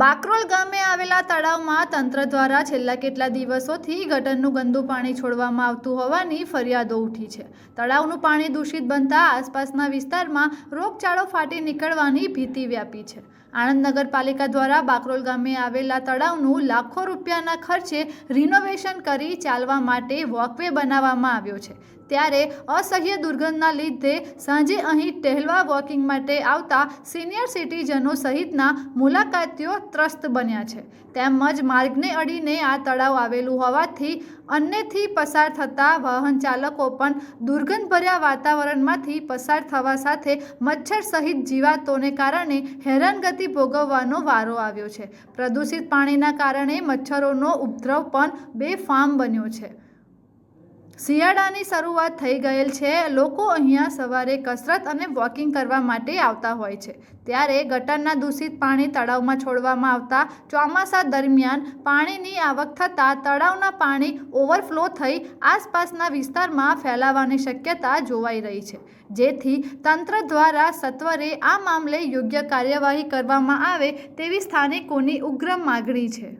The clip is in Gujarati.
બાકરોલ ગામે આવેલા તળાવમાં તંત્ર દ્વારા છેલ્લા કેટલા દિવસોથી ગટરનું ગંદુ પાણી છોડવામાં આવતું હોવાની ફરિયાદો ઉઠી છે. તળાવનું પાણી દૂષિત બનતા આસપાસના વિસ્તારમાં રોગચાળો ફાટી નીકળવાની ભીતિ વ્યાપી છે. આણંદ નગરપાલિકા દ્વારા બાકરોલ ગામે આવેલા તળાવનું લાખો રૂપિયાના ખર્ચે રિનોવેશન કરી ચાલવા માટે વોકવે બનાવવામાં આવ્યો છે. ત્યારે અસહ્ય દુર્ગંધના લીધે સાંજે અહીં ટહેલવા વોકિંગ માટે આવતા સિનિયર સિટીઝનો સહિતના મુલાકાતીઓ ત્રસ્ત બન્યા છે. તેમજ માર્ગને અડીને આ તળાવ આવેલું હોવાથી અન્યથી પસાર થતા વાહન ચાલકો પણ દુર્ગંધભર્યા વાતાવરણમાંથી પસાર થવા સાથે મચ્છર સહિત જીવાતોને કારણે હેરાનગતિ ભોગવવાનો વારો આવ્યો છે. પ્રદૂષિત પાણીના કારણે મચ્છરોનો ઉપદ્રવ પણ બેફામ બન્યો છે. શિયાળાની શરૂઆત થઈ ગયેલ છે. લોકો અહીંયા સવારે કસરત અને વોકિંગ કરવા માટે આવતા હોય છે. ત્યારે ગટરના દૂષિત પાણી તળાવમાં છોડવામાં આવતા ચોમાસા દરમિયાન પાણીની આવક થતાં તળાવના પાણી ઓવરફ્લો થઈ આસપાસના વિસ્તારમાં ફેલાવાની શક્યતા જોવાઈ રહી છે. જેથી તંત્ર દ્વારા સત્વરે આ મામલે યોગ્ય કાર્યવાહી કરવામાં આવે તેવી સ્થાનિકોની ઉગ્ર માગણી છે.